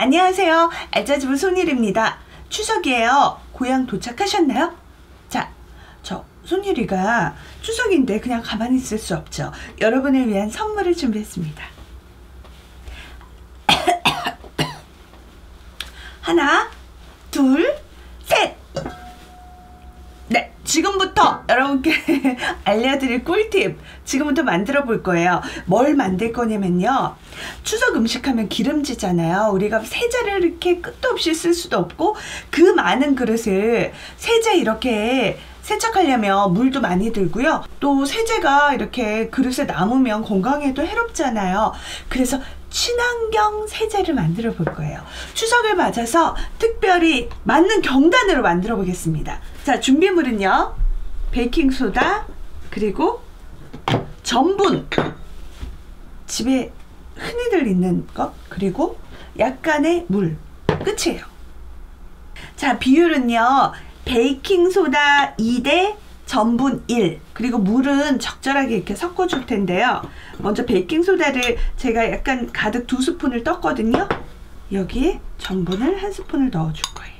안녕하세요. 알짜집은 손일입니다. 추석이에요. 고향 도착하셨나요? 자, 저 손일이가 추석인데 그냥 가만히 있을 수 없죠. 여러분을 위한 선물을 준비했습니다. 하나, 둘, 지금부터 여러분께 알려드릴 꿀팁 지금부터 만들어 볼 거예요. 뭘 만들 거냐면요. 추석 음식하면 기름지잖아요. 우리가 세제를 이렇게 끝도 없이 쓸 수도 없고 그 많은 그릇을 세제 이렇게 세척하려면 물도 많이 들고요. 또 세제가 이렇게 그릇에 남으면 건강에도 해롭잖아요. 그래서 친환경 세제를 만들어 볼 거예요. 추석을 맞아서 특별히 맞는 경단으로 만들어 보겠습니다. 자, 준비물은요. 베이킹소다, 그리고 전분, 집에 흔히들 있는 것, 그리고 약간의 물. 끝이에요. 자, 비율은요. 베이킹소다 2대 전분 1 그리고 물은 적절하게 이렇게 섞어 줄 텐데요. 먼저 베이킹소다를 제가 약간 가득 두 스푼을 떴거든요. 여기에 전분을 한 스푼을 넣어 줄 거예요.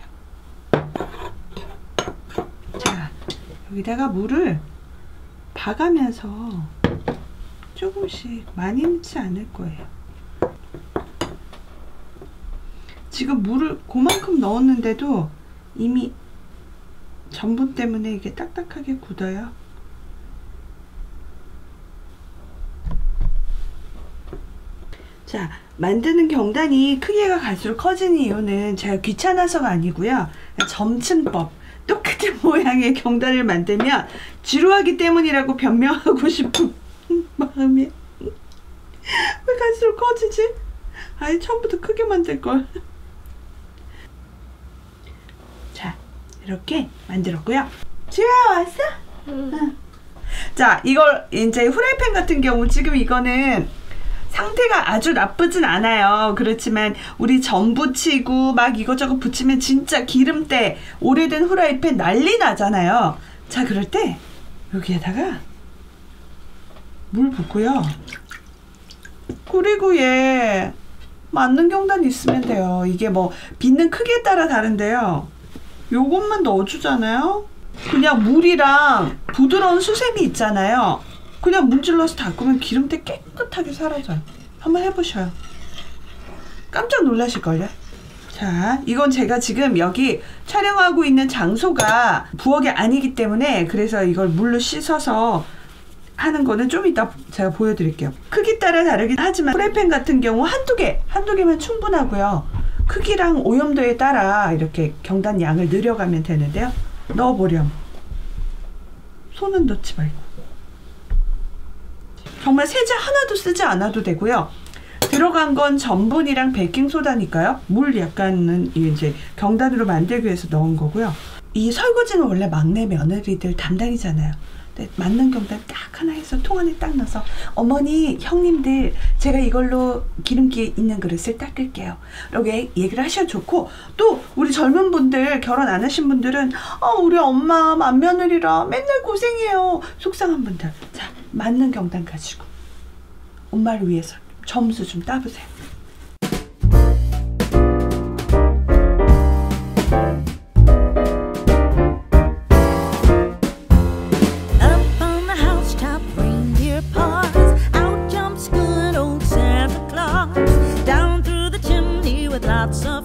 자 여기다가 물을 봐가면서 조금씩 많이 넣지 않을 거예요. 지금 물을 그만큼 넣었는데도 이미 전분 때문에 이게 딱딱하게 굳어요. 자, 만드는 경단이 크기가 갈수록 커지는 이유는 제가 귀찮아서가 아니고요. 점층법. 똑같은 모양의 경단을 만들면 지루하기 때문이라고 변명하고 싶은 마음이 왜 갈수록 커지지? 아예 처음부터 크게 만들걸. 이렇게 만들었고요. 집에 왔어? 응. 응. 자, 이걸 이제 후라이팬 같은 경우 지금 이거는 상태가 아주 나쁘진 않아요. 그렇지만 우리 전 부치고 막 이것저것 붙이면 진짜 기름때 오래된 후라이팬 난리 나잖아요. 자, 그럴 때 여기에다가 물 붓고요. 그리고 얘 맞는 경단 있으면 돼요. 이게 뭐 빚는 크기에 따라 다른데요. 요것만 넣어주잖아요. 그냥 물이랑 부드러운 수세미 있잖아요. 그냥 문질러서 닦으면 기름때 깨끗하게 사라져요. 한번 해보셔요. 깜짝 놀라실걸요? 자, 이건 제가 지금 여기 촬영하고 있는 장소가 부엌이 아니기 때문에 그래서 이걸 물로 씻어서 하는 거는 좀 이따 제가 보여드릴게요. 크기 따라 다르긴 하지만 프라이팬 같은 경우 한두 개, 한두 개면 충분하고요. 크기랑 오염도에 따라 이렇게 경단 양을 늘려가면 되는데요. 넣어보렴. 손은 넣지 말고. 정말 세제 하나도 쓰지 않아도 되고요. 들어간 건 전분이랑 베이킹소다니까요. 물 약간은 이제 경단으로 만들기 위해서 넣은 거고요. 이 설거지는 원래 막내 며느리들 담당이잖아요. 네, 맞는 경단 딱 하나 해서 통 안에 딱 넣어서 어머니 형님들 제가 이걸로 기름기 있는 그릇을 닦을게요. 이렇게 얘기를 하셔도 좋고 또 우리 젊은 분들 결혼 안 하신 분들은 어, 우리 엄마 맏며느리라 맨날 고생해요. 속상한 분들. 자 맞는 경단 가지고 엄마를 위해서 점수 좀 따보세요 not some